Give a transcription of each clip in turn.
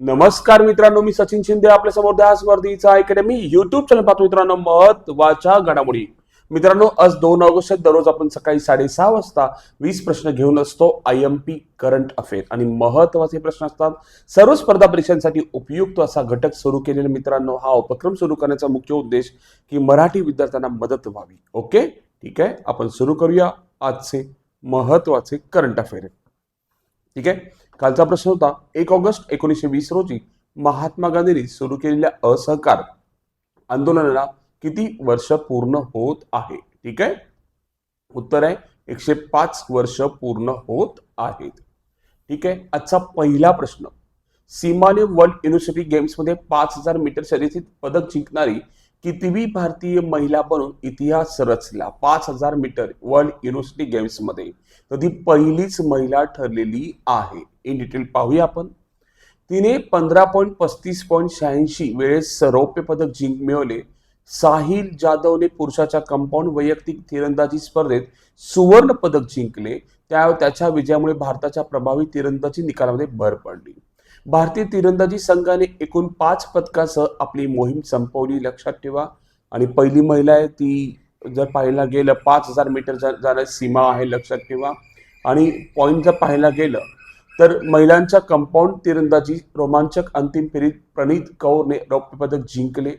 नमस्कार मित्रांनो मी सचिन शिंदे आपल्यासमोर दहा स्पर्धेचा अकॅडमी युट्यूब चॅनल पाहतो. मित्रांनो महत्त्वाच्या घडामोडी. मित्रांनो आज दोन ऑगस्ट दररोज आपण सकाळी साडेसहा वाजता वीस प्रश्न घेऊन असतो. I M P current affair आणि महत्त्वाचे प्रश्न असतात. सर्व स्पर्धा परीक्षांसाठी उपयुक्त असा घटक सुरू केलेला मित्रांनो हा उपक्रम सुरू करण्याचा मुख्य उद्देश की मराठी विद्यार्थ्यांना मदत व्हावी. ओके? ठीक आहे? आपण सुरू करूया. आजचे महत्त्वाचे करंट अफेअर ठीक आहे? कालचा प्रश्न होता एक ऑगस्ट एकोणीसशे वीस रोजी महात्मा गांधींनी सुरू केलेल्या असहकार आंदोलनाला किती वर्ष पूर्ण होत आहे? ठीक आहे? उत्तर आहे एकशे पाच वर्ष पूर्ण होत आहेत. ठीक आहे? आजचा पहिला प्रश्न. सीमाने वर्ल्ड युनिव्हर्सिटी गेम्समध्ये पाच हजार मीटर शर्यतीत पदक जिंकणारी कितवी भारतीय महिला बनून इतिहास रचला पाच हजार मीटर वर्ल्ड युनिव्हर्सिटी गेम्समध्ये तर ती पहिलीच महिला ठरलेली आहे. इन डिटेल पाहूया आपण. तिने पंधरा पॉईंट पस्तीस पॉईंट शहाऐंशी वेळेस रौप्य पदक जिंक मिळवले. साहिल जाधवने पुरुषाच्या कंपाऊंड वैयक्तिक तिरंदाजी स्पर्धेत सुवर्ण पदक जिंकले. त्या त्याच्या विजयामुळे भारताच्या प्रभावी तिरंदाजी निकालामध्ये भर पडली. भारतीय तिरंदाजी संघाने एकूण पाच पदकासह आपली मोहीम संपवली. लक्षात ठेवा. आणि पहिली महिला आहे ती जर पाहायला गेलं पाच हजार मीटर जा- सीमा आहे लक्षात ठेवा. आणि पॉईंट जर पाहायला गेलं तर महिलांच्या कंपाऊंड तिरंदाजी रोमांचक अंतिम फेरीत प्रणीत कौरने रौप्य पदक जिंकले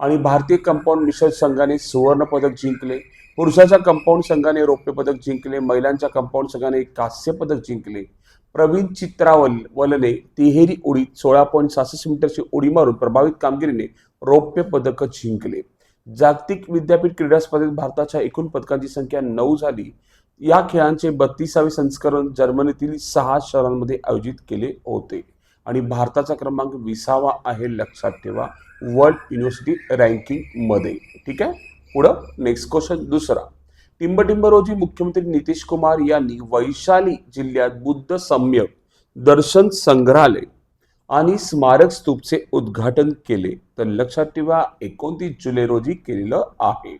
आणि भारतीय कंपाऊंड मिश्र संघाने सुवर्ण पदक जिंकले. पुरुषाच्या कंपाऊंड संघाने रौप्य पदक जिंकले महिलांच्या कंपाऊंड संघाने कांस्य पदक जिंकले. प्रवीण चित्रावल वलने तिहेरी उडीत सोळा पॉईंट सहासष्ट मीटरची उडी मारून प्रभावित कामगिरीने रौप्य पदक जिंकले. जागतिक विद्यापीठ क्रीडा स्पर्धेत भारताच्या एकूण पदकांची संख्या नऊ झाली. या खेळांचे बत्तीसावे संस्करण जर्मनीतील सहा शहरांमध्ये आयोजित केले होते. आणि भारताचा क्रमांक विसावा आहे लक्षात ठेवा. वर्ल्ड युनिव्हर्सिटी रँकिंगमध्ये ठीक आहे? पुढं नेक्स्ट क्वेश्चन दुसरा. टिंबटिंब रोजी मुख्यमंत्री नितीश कुमार यांनी वैशाली जिल्ह्यात बुद्ध सम्यक दर्शन संग्रहालय आणि स्मारक स्तूपचे उद्घाटन केले. तर लक्षात ठेवा एकोणतीस जुलै रोजी केलेलं आहे.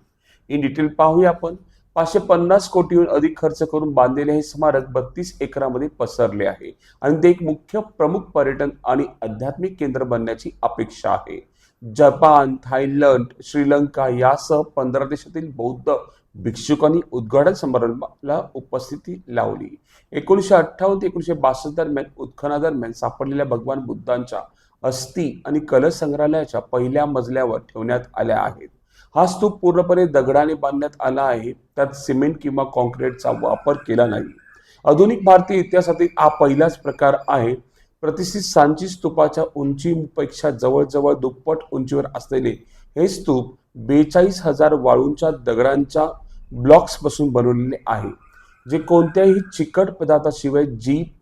इन डिटेल पाहूया आपण. पाचशे पन्नास कोटीहून अधिक खर्च करून बांधलेले हे स्मारक बत्तीस एकरामध्ये पसरले आहे आणि ते एक मुख्य प्रमुख पर्यटन आणि आध्यात्मिक केंद्र बनण्याची अपेक्षा आहे. जपान थायलंड श्रीलंका यासह पंधरा देशातील बौद्ध भिक्षुकांनी उद्घाटन समारंभाला उपस्थिती लावली. एकोणीसशे अठ्ठावन्न ते एकोणीसशे बासष्ट दरम्यान उत्खनादरम्यान सापडलेल्या भगवान बुद्धांच्या अस्थी आणि कलश संग्रहालयाच्या पहिल्या मजल्यावर ठेवण्यात आल्या आहेत. हा स्तूप पूर्णपणे दगडाने बांधण्यात आला आहे. त्यात सिमेंट किंवा कॉन्क्रीटचा वापर केला नाही. आधुनिक भारतीय इतिहासातील हा पहिलाच प्रकार आहे. प्रतिष्ठित सांची स्तूपाच्या उंचीपेक्षा जवळजवळ दुप्पट उंचीवर असलेले हे स्तूप बेचाळीस हजार वाळूंच्या दगडांच्या ब्लॉक्सपासून बनवलेले आहे जे कोणत्याही चिकट पदार्थाशिवाय जीप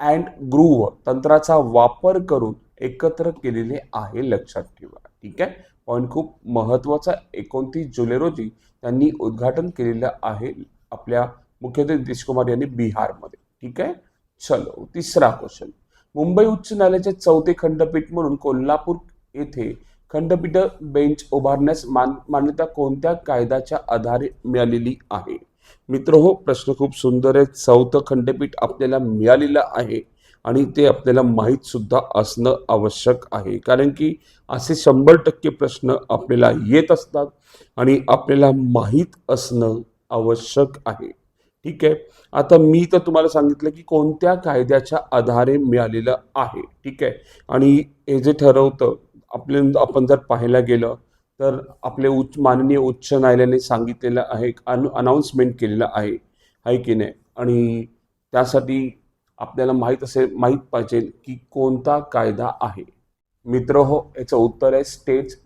अँड ग्रूव्ह तंत्राचा वापर करून एकत्र केलेले आहे लक्षात ठेवा. ठीक आहे? पॉईंट खूप महत्त्वाचा एकोणतीस जुलै रोजी त्यांनी उद्घाटन केलेलं आहे आपल्या मुख्यमंत्री नितीश कुमार यांनी बिहारमध्ये. ठीक आहे? चलो तिसरा क्वेश्चन मुंबई उच्च न्यायालयाचे चौथे खंडपीठ म्हणून कोल्हापूर येथे खंडपीठ बेंच उभारण्यास मान मान्यता कोणत्या कायद्याच्या आधारे मिळालेली आहे? मित्र हो प्रश्न खूप सुंदर आहे चौथं खंडपीठ आपल्याला मिळालेलं आहे आणि ते आपल्याला माहीत सुद्धा असणं आवश्यक आहे. कारण की असे शंभर टक्के प्रश्न आपल्याला येत असतात आणि आपल्याला माहीत असणं आवश्यक आहे. ठीक आहे? आता मी तर तुम्हाला सांगितलं की कोणत्या कायद्याच्या आधारे मिळालेलं आहे. ठीक आहे? आणि हे जे ठरवतं आपल्या आपण जर पाहायला गेलं तर आपले उच्च माननीय उच्च न्यायालयाने सांगितलेलं आहे अन अनाऊन्समेंट केलेलं आहे. आहे की नाही? आणि त्यासाठी आपल्याला माहीत असेल माहीत पाहिजे की कोणता कायदा आहे. मित्र हो याचं उत्तर आहे स्टेट्स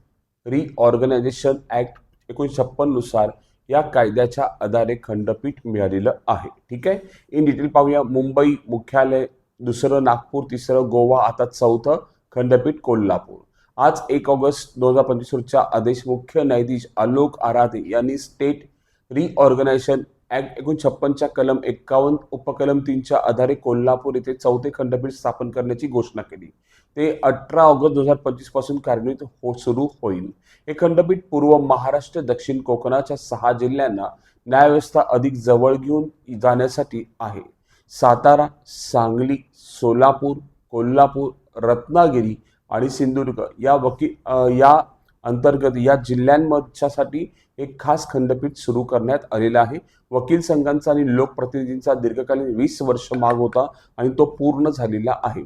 रिऑर्गनायझेशन ॲक्ट एकोणीसशे छप्पननुसार या कायद्याच्या आधारे खंडपीठ मिळालेलं आहे. ठीक आहे? इन डिटेल पाहूया. मुंबई मुख्यालय दुसरं नागपूर तिसरं गोवा आता चौथं खंडपीठ कोल्हापूर. आज एक ऑगस्ट दोन हजार पंचवीस रोजच्या आदेश मुख्य न्यायाधीश आलोक आराधे यांनी स्टेट रिऑर्गनायझेशन ऍक्ट एकोण छप्पनच्या कलम एक्कावन्न उपकलम तीनच्या आधारे कोल्हापूर येथे चौथे खंडपीठ स्थापन करण्याची घोषणा केली. ते अठरा ऑगस्ट दोन हजार पंचवीसपासून कार्यान्वित हो सुरू होईल. हे खंडपीठ पूर्व महाराष्ट्र दक्षिण कोकणाच्या सहा जिल्ह्यांना न्यायव्यवस्था अधिक जवळ घेऊन जाण्यासाठी आहे. सातारा सांगली सोलापूर कोल्हापूर रत्नागिरी आणि सिंधुदुर्ग या वकील या अंतर्गत या जिल्ह्यांमधच्यासाठी एक खास खंडपीठ सुरू करण्यात आलेला आहे. वकील संघांचा आणि लोकप्रतिनिधींचा दीर्घकालीन वीस वर्ष माग होता आणि तो पूर्ण झालेला आहे.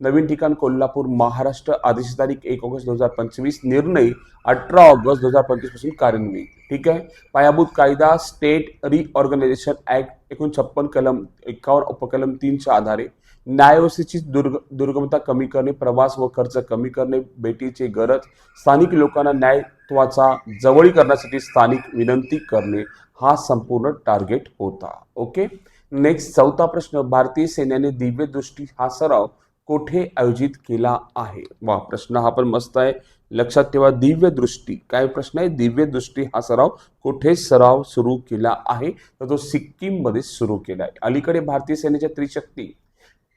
नवीन ठिकाण कोल्हापूर महाराष्ट्र आदेश तारीख एक ऑगस्ट दोन हजार पंचवीस निर्णय अठरा ऑगस्ट दोन हजार पंचवीसपासून कार्यान्वित. ठीक आहे? पायाभूत कायदा स्टेट रिऑर्गनायझेशन ऍक्ट एकूण छप्पन कलम एकावन्न उपकलम तीनच्या आधारे न्यायव्यवस्थेची दुर्ग दुर्गमता कमी करणे प्रवास व खर्च कमी करणे भेटीची गरज स्थानिक लोकांना न्यायत्वाचा जवळी करण्यासाठी स्थानिक विनंती करणे हा संपूर्ण टार्गेट होता. ओके? नेक्स्ट चौथा प्रश्न भारतीय सैन्याने दिव्य दृष्टी हा सराव कोठे आयोजित केला आहे? वा प्रश्न हा पण मस्त आहे. लक्षात ठेवा दिव्य दृष्टी. काय प्रश्न आहे? दिव्य दृष्टी हा सराव कुठे सराव सुरू केला आहे? तर तो सिक्कीममध्ये सुरू केला आहे. अलीकडे भारतीय सेनेच्या त्रिशक्ती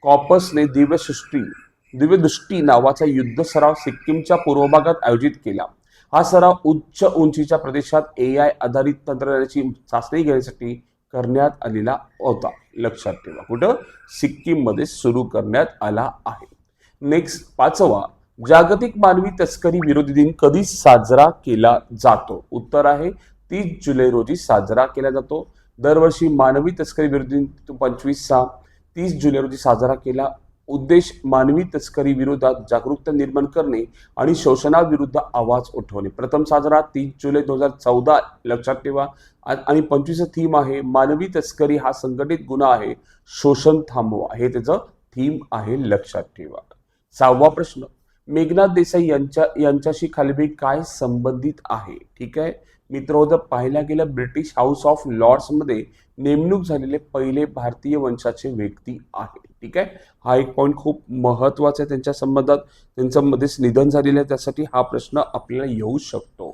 कॉपसने दिव्य सृष्टी दिव्य दृष्टी नावाचा युद्ध सराव सिक्कीमच्या पूर्व भागात आयोजित केला. हा सराव उच्च उंचीच्या प्रदेशात ए आय आधारित तंत्रज्ञानाची चाचणी घेण्यासाठी करण्यात आलेला होता. लक्षात ठेवा. कुठं? सिक्कीममध्ये सुरू करण्यात आला आहे. नेक्स्ट पाचवा. जागतिक मानवी तस्करी विरोधी दिन कधी साजरा केला जातो? उत्तर आहे तीस जुलै रोजी साजरा केला जातो. दरवर्षी मानवी तस्करी विरोधी दिन पंचवीस सहा. तीस जुलै रोजी साजरा केला उद्देश मानवी तस्करी विरोधात जागरूकता निर्माण करणे आणि शोषणाविरुद्ध आवाज उठवणे. प्रथम साजरा तीस जुलै दोन हजार चौदा लक्षात ठेवा. आणि पंचवीस थीम आहे मानवी तस्करी हा संघटित गुन्हा आहे शोषण थांबवा. हे त्याचं थीम आहे लक्षात ठेवा. सहावा प्रश्न मेघनाथ देसाई यांच्या यांच्याशी खालबी काय संबंधित आहे? ठीक आहे? मित्र जर पाहायला गेलं ब्रिटिश हाऊस ऑफ लॉर्ड्समध्ये नेमणूक झालेले पहिले भारतीय वंशाचे व्यक्ती आहे ठीक आहे? हा एक पॉईंट खूप महत्त्वाचा आहे त्यांच्या संबंधात. त्यांचं मध्येच निधन झालेलं आहे. त्यासाठी हा प्रश्न आपल्याला येऊ शकतो.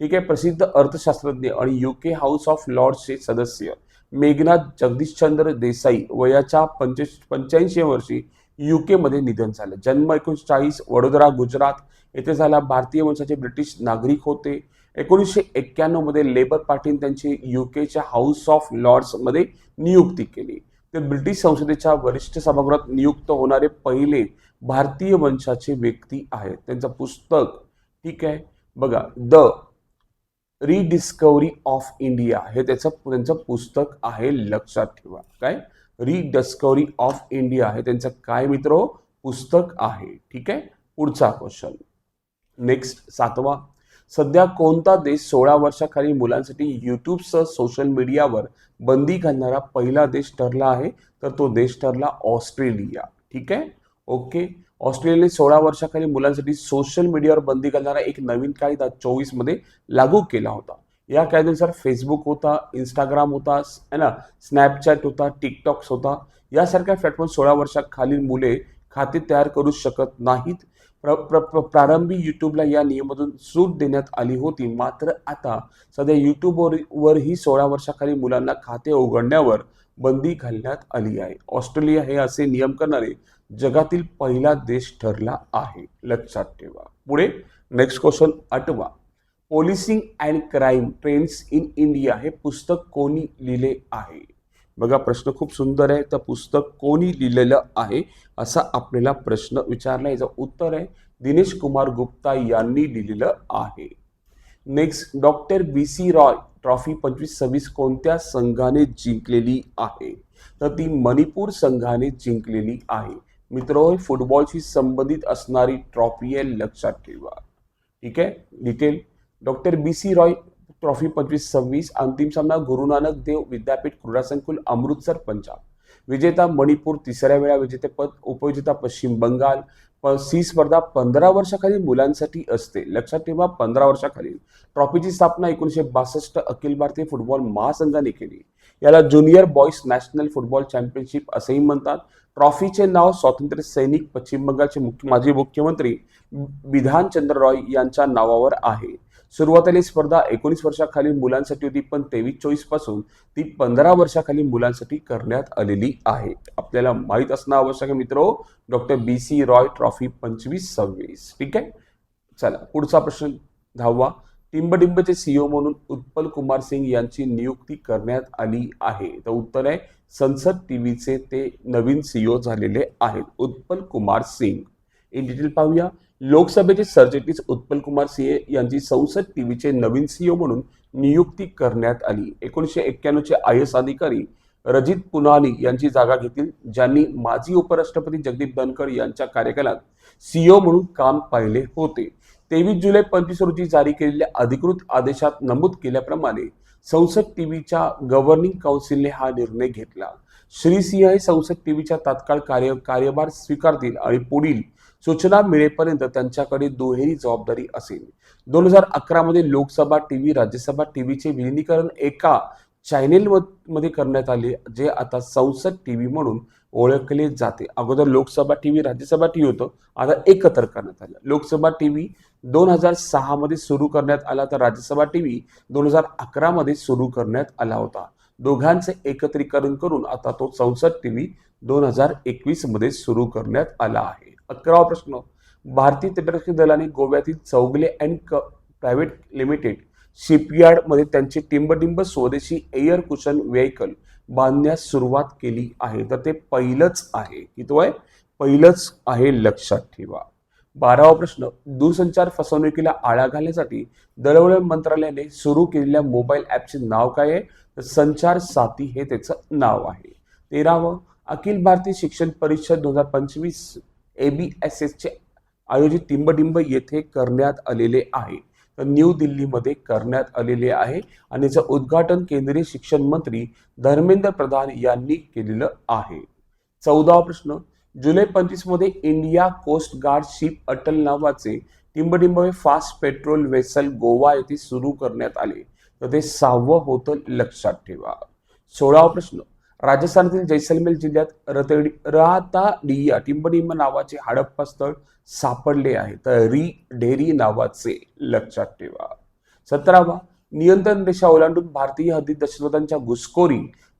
ठीक आहे? प्रसिद्ध अर्थशास्त्रज्ञ आणि युके हाऊस ऑफ लॉर्ड्सचे सदस्य मेघनाथ जगदीशचंद्र देसाई वयाच्या पंचे पंच्याऐंशी वर्षी युकेमध्ये निधन झालं. जन्म एकोणीसशे चाळीस वडोदरा गुजरात. येथे झाला भारतीय वंशाचे ब्रिटिश नागरिक होते. एकोणीसशे एक्क्याण्णवमध्ये लेबर पार्टीने त्यांची युकेच्या हाऊस ऑफ लॉर्ड्समध्ये नियुक्ती केली. ते ब्रिटिश संसदेच्या वरिष्ठ सभागृहात नियुक्त होणारे पहिले भारतीय वंशाचे व्यक्ती आहेत. त्यांचं पुस्तक ठीक आहे. बघा द रिडिस्कवरी ऑफ इंडिया हे त्याचं त्यांचं पुस्तक आहे लक्षात ठेवा. काय? रिडिस्कवरी ऑफ इंडिया हे त्यांचं काय मित्र? पुस्तक आहे. ठीक आहे? पुढचा क्वेश्चन नेक्स्ट सातवा सध्या कोणता देश सोळा वर्षाखाली मुलांसाठी युट्यूबसह सोशल मीडियावर बंदी घालणारा पहिला देश ठरला आहे? तर तो देश ठरला ऑस्ट्रेलिया. ठीक आहे? ओके. ऑस्ट्रेलियाने सोळा वर्षाखाली मुलांसाठी सोशल मीडियावर बंदी घालणारा एक नवीन कायदा चोवीसमध्ये लागू केला होता. या कायद्यानुसार फेसबुक होता इंस्टाग्राम होता है ना? स्नॅपचॅट होता टिकटॉक्स होता. यासारख्या प्लॅटफॉर्म सोळा वर्षाखालील मुले खाते तयार करू शकत नाहीत. प्र, प्र, प्र, प्रारंभी यूट्यूबला या नियमातून सूट देण्यात आली होती. मात्र आता सध्या युट्यूबवर वरही सोळा वर्षाखाली मुलांना खाते उघडण्यावर बंदी घालण्यात आली आहे. ऑस्ट्रेलिया हे असे नियम करणारे जगातील पहिला देश ठरला आहे. लक्षात ठेवा. पुढे नेक्स्ट क्वेश्चन आठवा. Policing and crime trends in India हे पुस्तक कोणी लिहिले आहे? बघा प्रश्न खूप सुंदर आहे. तर पुस्तक कोणी लिहिलेलं आहे असा आपल्याला प्रश्न विचारला. याचं उत्तर आहे दिनेश कुमार गुप्ता यांनी लिहिलेलं आहे. Next doctor B C Roy trophy पंचवीस सव्वीस कोणत्या संघाने जिंकलेली आहे? तर ती मणिपूर संघाने जिंकलेली आहे. मित्र फुटबॉलशी संबंधित असणारी ट्रॉफी आहे लक्षात ठेवा. ठीक आहे? Detail doctor B C Roy trophy पंचवीस सव्वीस अंतिम सामना गुरु नानक देव विद्यापीठ क्रीडा संकुल अमृतसर पंजाब. विजेता मणिपूर तिसऱ्या वेळा विजेतेपद उपविजेता पश्चिम बंगाल प- ही स्पर्धा पंधरा वर्षाखालील मुलांसाठी असते. लक्षात ठेवा पंधरा वर्षाखालील. ट्रॉफीची स्थापना एकोणीसशे बासष्ट अखिल भारतीय फुटबॉल महासंघाने केली. याला junior boys national football championship असेही म्हणतात. ट्रॉफीचे नाव स्वातंत्र्य सैनिक पश्चिम बंगालचे मुख्य माजी मुख्यमंत्री विधानचंद्र रॉय यांच्या नावावर आहे. सुरुवातीला स्पर्धा एकोणीस वर्षाखालील मुलांसाठी होती पण तेवीस चोवीसपासून ती पंधरा वर्षाखालील मुलांसाठी करण्यात आलेली आहे. आपल्याला माहीत असणं आवश्यक आहे मित्र doctor B C Roy trophy पंचवीस सव्वीस. ठीक आहे? चला पुढचा प्रश्न दहावा टिंबडिंबचे सीईओ म्हणून उत्पल कुमार सिंग यांची नियुक्ती करण्यात आली आहे. तर उत्तर आहे संसद टीव्हीचे ते नवीन सीईओ झालेले आहेत. उत्पल कुमार सिंग. इन डिटेल पाहूया. लोकसभेचे सरचिटणीस उत्पल कुमार सिंह यांची संसद टीव्हीचे नवीन सीईओ म्हणून नियुक्ती करण्यात आली. एकोणीसशे एक्क्याण्णवचे आय एस अधिकारी रजित पुनानी यांची जागा घेतील ज्यांनी माजी उपराष्ट्रपती जगदीप धनखड यांच्या कार्यकालात सीईओ म्हणून काम पाहिले होते. तेवीस जुलै पंचवीस रोजी जारी केलेल्या अधिकृत आदेशात नमूद केल्याप्रमाणे संसद टीव्हीच्या गव्हर्निंग काउन्सिलने हा निर्णय घेतला. श्री सिंह हे संसद टीव्हीच्या तात्काळ कार्य कार्यभार स्वीकारतील आणि पुढील सूचना मिळेपर्यंत त्यांच्याकडे दुहेरी जबाबदारी असेल. दोन हजार अकरामध्ये Lok Sabha T V Rajya Sabha T व्हीचे विलिनीकरण एका चॅनेल मध्ये करण्यात आले जे आता संसद टी व्ही म्हणून ओळखले जाते. अगोदर Lok Sabha T V Rajya Sabha TV होतं आता एकत्र करण्यात आलं. लोकसभा टी व्ही दोन हजार सहामध्ये सुरू करण्यात आला तर राज्यसभा टी व्ही दोन हजार अकरामध्ये सुरू करण्यात आला होता. दोघांचे एकत्रीकरण करून आता तो संसद टी व्ही दोन हजार एकवीसमध्ये सुरू करण्यात आला आहे. अकरावा प्रश्न. भारतीय तटरक्षक दलाने गोव्यातील Chowgule and co private limited शिपयार्डमध्ये त्यांचे टिंबटिंब स्वदेशी एअर कुशन व्हेकल बांधण्यास सुरुवात केली आहे. तर ते पहिलंच आहे की तो आहे? पहिलंच आहे लक्षात ठेवा. बारावा प्रश्न दूरसंचार फसवणुकीला आळा घालण्यासाठी दळवळण मंत्रालयाने सुरू केलेल्या मोबाईल ॲपचे नाव काय आहे? तर संचार साथी हे त्याचं नाव आहे. तेरावं अखिल भारतीय शिक्षण परिषद दोन हजार पंचवीस ए बी एस एसचे आयोजित टिंबडिंब येथे करण्यात आलेले आहे. तर न्यू दिल्लीमध्ये करण्यात आलेले आहे आणि याचं उद्घाटन केंद्रीय शिक्षण मंत्री धर्मेंद्र प्रधान यांनी केलेलं आहे. चौदावा प्रश्न जुलै पंचवीसमध्ये India coast guard ship Atal नावाचे टिंबटिंब फास्ट पेट्रोल वेसल गोवा येथे सुरू करण्यात आले. तर ते सहावं होतं लक्षात ठेवा. सोळावा प्रश्न राजस्थानातील जैसलमेर जिल्ह्यात रतडी राताडिया टिंबडिंब नावाचे हडप्पा स्थळ सापडले आहे. तर री ढेरी नावाचे लक्षात ठेवा. सतरावा नियंत्रण रेषा ओलांडून भारतीय हद्दीत दहशतवाद्यांच्या घुसखोरी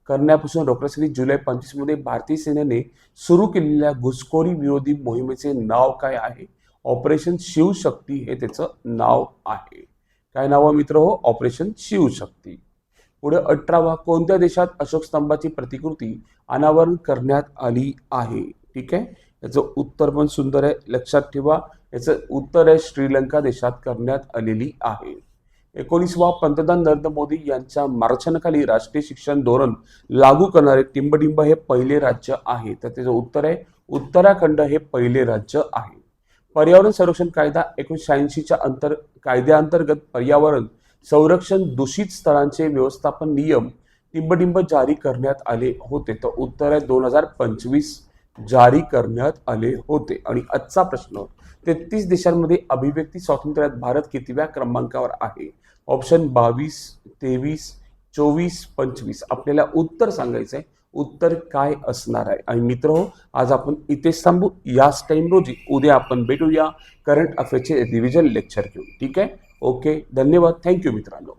करण्यापासून रोखण्यासाठी जुलै पंचवीसमध्ये भारतीय सेनेने सुरू केलेल्या घुसखोरी विरोधी मोहिमेचे नाव काय आहे? ऑपरेशन शिवशक्ती हे त्याचं नाव आहे. काय नाव आहे मित्र हो? ऑपरेशन शिवशक्ती. पुढे अठरावा कोणत्या देशात अशोक स्तंभाची प्रतिकृती अनावरण करण्यात आली आहे? ठीक आहे? याचं उत्तर पण सुंदर आहे. लक्षात ठेवा याचं उत्तर आहे श्रीलंका देशात करण्यात आलेली आहे. एकोणीसवा पंतप्रधान नरेंद्र मोदी यांच्या मार्गदर्शनाखाली राष्ट्रीय शिक्षण धोरण लागू करणारे टिंबडिंब हे पहिले राज्य आहे. तर त्याचं उत्तर आहे उत्तराखंड हे पहिले राज्य आहे. पर्यावरण संरक्षण कायदा एकोणीसशे शहाऐंशीच्या अंतर कायद्याअंतर्गत पर्यावरण संरक्षण दूषित स्थळांचे व्यवस्थापन नियम टिंबटिंब जारी करण्यात आले होते. तर उत्तर आहे दोन हजार पंचवीस जारी करण्यात आले होते. आणि आजचा प्रश्न तेहतीस देशांमध्ये अभिव्यक्ती स्वातंत्र्यात भारत कितव्या क्रमांकावर आहे? ऑप्शन बावीस तेवीस चोवीस पंचवीस. आपल्याला उत्तर सांगायचं आहे. उत्तर काय असणार आहे? आणि मित्र हो आज आपण इथेच थांबू. याच टाइम रोजी उद्या आपण भेटूया. करंट अफेअरचे रिव्हिजन लेक्चर घेऊन. ठीक आहे? ओके धन्यवाद. थँक्यू मित्रांनो.